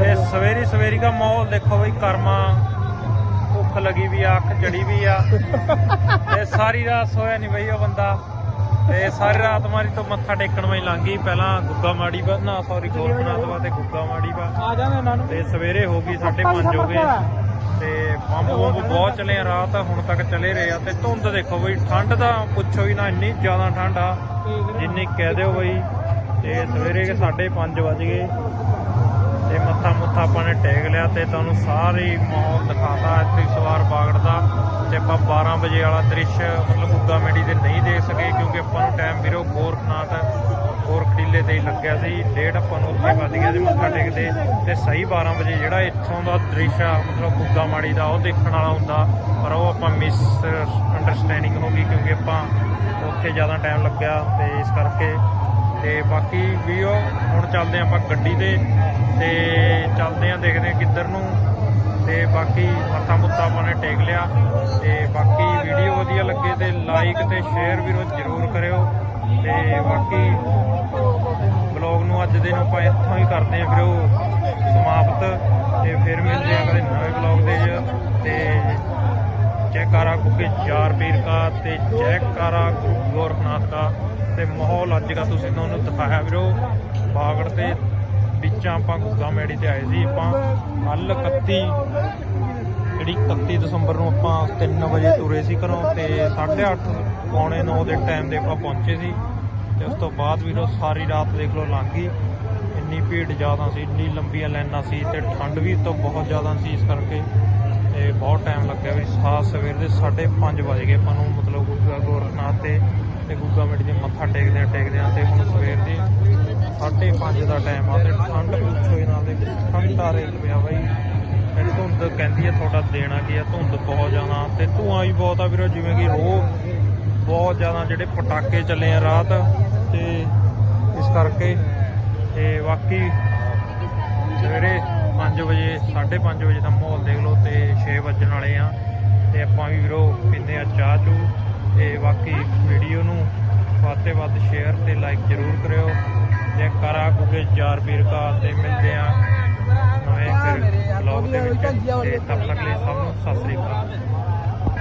ਤੇ ਸਵੇਰੀ ਸਵੇਰੀ ਦਾ ਮਾਹੌਲ ਦੇਖੋ ਬਈ ਕਰਮਾ ਭੁੱਖ ਲੱਗੀ ਵੀ ਆ ਅੱਖ ਜੜੀ ਵੀ ਆ। ਤੇ ਸਾਰੀ ਰਾਤ ਸੋਇਆ ਨਹੀਂ ਬਈ ਉਹ ਬੰਦਾ। ਤੇ ਸਾਰੀ ਰਾਤ ਮਾਰੀ ਤੋਂ ਮੱਥਾ ਟੇਕਣ ਮੈਂ ਲੰਘੀ ਪਹਿਲਾਂ ਗੁੱਗਾ ਮਾੜੀ ਬਾ ਨਾ ਸੌਰੀ ਗੋਰਖਨਾਥ ਵਾ ਤੇ ਗੁੱਗਾ ਮਾੜੀ ਬਾ ਆ ਜਾਣਾ ਇਹਨਾਂ ਨੂੰ ਤੇ ਸਵੇਰੇ ਹੋ ਗਈ 5:30 ਹੋ ਗਏ। ਤੇ ਬੰਬ ਬੰਬ ਬਹੁਤ ਚਲੇ ਆ ਰਾਤ ਹੁਣ ਤੱਕ ਚਲੇ ਰਹੇ ਆ। ਤੇ ਧੁੰਦ ਦੇਖੋ ਬਈ ਠੰਡ ਦਾ ਪੁੱਛੋ ਹੀ ਨਾ ਇੰਨੀ ਜ਼ਿਆਦਾ ਠੰਡ ਆ। ਜਿੰਨੀ ਕਹਿ ਦਿਓ ਬਈ। ਤੇ ਸਵੇਰੇ ਕੇ 5:30 ਵਜ ਗਏ। ਤੇ ਮੱਥਾ ਆਪਾਂ ਨੇ ਟੇਕ ਲਿਆ ਤੇ ਤੁਹਾਨੂੰ ਸਾਰੀ ਮਾਹੌਲ ਦਿਖਾਤਾ ਇੱਥੇ ਸਵਾਰ ਬਾਗੜ ਦਾ। ਤੇ ਆਪਾਂ 12 ਵਜੇ ਵਾਲਾ ਦ੍ਰਿਸ਼ ਮਤਲਬ ਗੁੱਗਾ ਮੇੜੀ ਤੇ ਨਹੀਂ ਦੇਖ ਸਕੇ ਕਿਉਂਕਿ ਆਪਾਂ ਨੂੰ ਟਾਈਮ ਵੀਰੋ ਗੋਰਖਨਾਥ, ਗੋਰਖਟੀਲੇ ਤੇ ਹੀ ਲੱਗਿਆ ਸੀ। ਡੇਢ ਆਪਾਂ ਨੂੰ ਉੱਥੇ ਵੱਜ ਗਿਆ ਸੀ ਮੱਥਾ ਟੇਕਦੇ। ਤੇ ਸਹੀ 12 ਵਜੇ ਜਿਹੜਾ ਇੱਥੋਂ ਦਾ ਦ੍ਰਿਸ਼ ਆ, ਮਤਲਬ ਗੁੱਗਾ ਮਾੜੀ ਦਾ, ਉਹ ਦੇਖਣ ਵਾਲਾ ਹੁੰਦਾ। ਪਰ ਉਹ ਆਪਾਂ ਮਿਸ ਅੰਡਰਸਟੈਂਡਿੰਗ ਹੋ ਗਈ ਕਿਉਂਕਿ ਆਪਾਂ ਉੱਥੇ ਜ਼ਿਆਦਾ ਟਾਈਮ ਲੱਗਿਆ ਤੇ ਇਸ ਕਰਕੇ। ਤੇ ਬਾਕੀ ਵੀ ਉਹ ਹੁਣ ਚੱਲਦੇ ਹਾਂ ਆਪਾਂ ਗੱਡੀ ਤੇ। ਤੇ ਚੱਲਦੇ ਆਂ, ਦੇਖਦੇ ਆਂ ਕਿੱਧਰ ਨੂੰ। ਤੇ ਬਾਕੀ ਮੱਥਾ ਮੁੱਥਾ ਆਪਾਂ ਨੇ ਟੇਕ ਲਿਆ। ਤੇ ਬਾਕੀ ਵੀਡੀਓ ਵਧੀਆ ਲੱਗੇ ਤੇ ਲਾਈਕ ਤੇ ਸ਼ੇਅਰ ਵੀਰੋ ਜਰੂਰ ਕਰਿਓ। ਤੇ ਬਾਕੀ ਬਲੌਗ ਨੂੰ ਅੱਜ ਦੇ ਨੂੰ ਆਪਾਂ ਇੱਥੋਂ ਹੀ ਕਰਦੇ ਆਂ ਵੀਰੋ ਸਮਾਪਤ। ਤੇ ਫਿਰ ਮਿਲਦੇ ਆਂ ਅਗਲੇ ਨਵੇਂ ਬਲੌਗ ਦੇ 'ਚ ਤੇ ਜੈਕਾਰਾ ਕੁਕੇ ਚਾਰ ਪੀਰ ਕਾ ਤੇ ਜੈਕਾਰਾ ਗੁਰੂ ਗੋਰਖਨਾਥ ਦਾ ਤੇ ਮਾਹੌਲ ਅੱਜ ਦਾ ਤੁਸੀਂ ਤੁਹਾਨੂੰ ਦਿਖਾਇਆ ਵੀਰੋ। ਬਾਗੜ ਤੇ ਵਿੱਚ ਆਪਾਂ ਗੁੱਗਾ ਮੈੜੀ ਤੇ ਆਏ ਸੀ, ਆਪਾਂ ਕੱਲ 31 ਜਿਹੜੀ 31 ਦਸੰਬਰ ਨੂੰ ਆਪਾਂ 3 ਵਜੇ ਤੁਰੇ ਸੀ ਘਰੋਂ ਤੇ 8:30 ਪੌਣੇ 9 ਦੇ ਟਾਈਮ ਦੇ ਆਪਾਂ ਪਹੁੰਚੇ ਸੀ ਤੇ ਉਸ ਤੋਂ ਬਾਅਦ ਵੀਰੋ ਸਾਰੀ ਰਾਤ ਦੇਖ ਲਓ ਲੰਘ ਗਈ। ਇੰਨੀ ਭੀੜ ਜ਼ਿਆਦਾ ਸੀ, ਇੰਨੀ ਲੰਬੀਆਂ ਲਾਈਨਾਂ ਸੀ ਤੇ ਠੰਡ ਵੀ ਤੋਂ ਬਹੁਤ ਜ਼ਿਆਦਾ ਸੀ ਇਸ ਕਰਕੇ ਤੇ ਬਹੁਤ ਟਾਈਮ ਲੱਗਿਆ ਵੀ ਸਾਤ ਸਵੇਰ ਦੇ 5:30 ਵਜ ਗਏ ਆਪਾਂ ਨੂੰ, ਮਤਲਬ ਗੁੱਗਾ ਗੋਰਖਨਾਥ ਤੇ ਤੇ ਗੁੱਗਾ ਮੇੜੀ ਦੇ ਮੱਥਾ ਟੇਕਦੇ ਆ ਟੇਕਦੇ ਆ ਤੇ ਹੁਣ ਸਵੇਰ ਦੇ 5:30 ਦਾ ਟਾਈਮ ਆ ਤੇ ਠੰਡ ਪੁੱਛੋ ਹੀ ਨਾ ਦੇ ਠੰਡ ਆ ਰਹੀ ਪਿਆ ਬਾਈ। ਤੇ ਧੁੰਦ ਕਹਿੰਦੀ ਆ, ਤੁਹਾਡਾ ਦੇਣਾ ਕੀ ਆ? ਧੁੰਦ ਬਹੁਤ ਜ਼ਿਆਦਾ। ਤੇ ਧੂਆਂ ਵੀ ਬਹੁਤ ਆ ਵੀਰੋ, ਜਿਵੇਂ ਕਿ ਰੋਹ ਬਹੁਤ ਜ਼ਿਆਦਾ ਜਿਹੜੇ ਪਟਾਕੇ ਚੱਲੇ ਆ ਰਾਤ ਤੇ ਇਸ ਕਰਕੇ ਤੇ ਬਾਕੀ ਸਵੇਰੇ 5 ਵਜੇ 5:30 ਵਜੇ ਦਾ ਮਾਹੌਲ ਦੇਖ ਲਓ ਤੇ 6 ਵੱਜਣ ਵਾਲੇ ਆ। ਤੇ ਆਪਾਂ ਵੀ ਵੀਰੋ ਪੀਂਦੇ ਆ ਚਾਹ ਚੂ। ਤੇ ਬਾਕੀ ਵੀਡੀਓ ਨੂੰ ਵੱਧ ਤੋਂ ਵੱਧ ਸ਼ੇਅਰ ਤੇ ਲਾਈਕ ਜ਼ਰੂਰ ਕਰਿਓ। ਤੇ ਕਰਾ ਕੁਕੇ ਚਾਰ ਪੀਰ ਕਾ ਤੇ ਮਿਲਦੇ ਆ। ਨਵੇਂ ਫਿਰ ਬਲੌਗ ਦੇ ਵਿੱਚ ਤੇ ਤਦ ਤੱਕ ਲਈ ਸਭ ਨੂੰ ਸਤਿ ਸ੍ਰੀ ਅਕਾਲ।